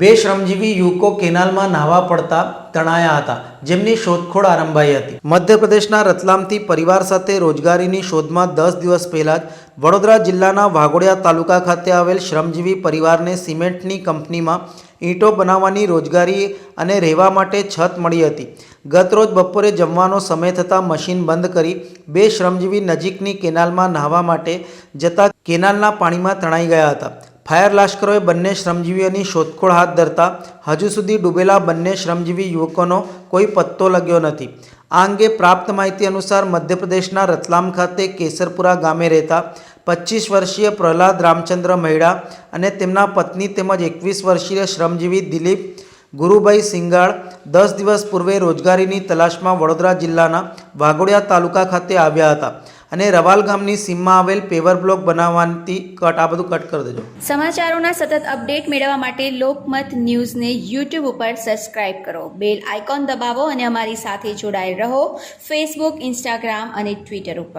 બે શ્રમજીવી યુવકો કેનાલમાં નાહવા પડતા તણાયા હતા. જેમની શોધખોળ આરંભાઈ હતી. મધ્યપ્રદેશના રતલામથી પરિવાર સાથે રોજગારીની શોધમાં દસ દિવસ પહેલાં જ વડોદરા જિલ્લાના વાઘોડિયા તાલુકા ખાતે આવેલ શ્રમજીવી પરિવારને સિમેન્ટની કંપનીમાં ઈંટો બનાવવાની રોજગારી અને રહેવા માટે છત મળી હતી. ગતરોજ બપોરે જમવાનો સમય થતાં મશીન બંધ કરી બે શ્રમજીવી નજીકની કેનાલમાં નાહવા માટે જતા કેનાલના પાણીમાં તણાઈ ગયા હતા. ફાયર લાશ્કરોએ બંને શ્રમજીવીઓની શોધખોળ હાથ ધરતા હજુ સુધી ડૂબેલા બંને શ્રમજીવી યુવકોનો કોઈ પત્તો લગ્યો નથી. આ અંગે પ્રાપ્ત માહિતી અનુસાર મધ્યપ્રદેશના રતલામ ખાતે કેસરપુરા ગામે રહેતા પચીસ વર્ષીય પ્રહલાદ રામચંદ્ર મહેડા અને તેમના પત્ની તેમજ એકવીસ વર્ષીય શ્રમજીવી દિલીપ ગુરુભાઈ સિંગાળ દસ દિવસ પૂર્વે રોજગારીની તલાશમાં વડોદરા જિલ્લાના વાઘોડિયા તાલુકા ખાતે આવ્યા હતા. અને રવાલ ગામની સીમમાં આવેલ પેવર બ્લોક બનાવવાથી કટ, આ બધું કટ કરી દેજો. સમાચારોના સતત અપડેટ મેળવવા માટે લોકમત ન્યૂઝને યુટ્યુબ ઉપર સબસ્ક્રાઇબ કરો. બેલ આઇકોન દબાવો અને અમારી સાથે જોડાયેલ રહો. ફેસબુક ઇન્સ્ટાગ્રામ અને ટ્વિટર ઉપર.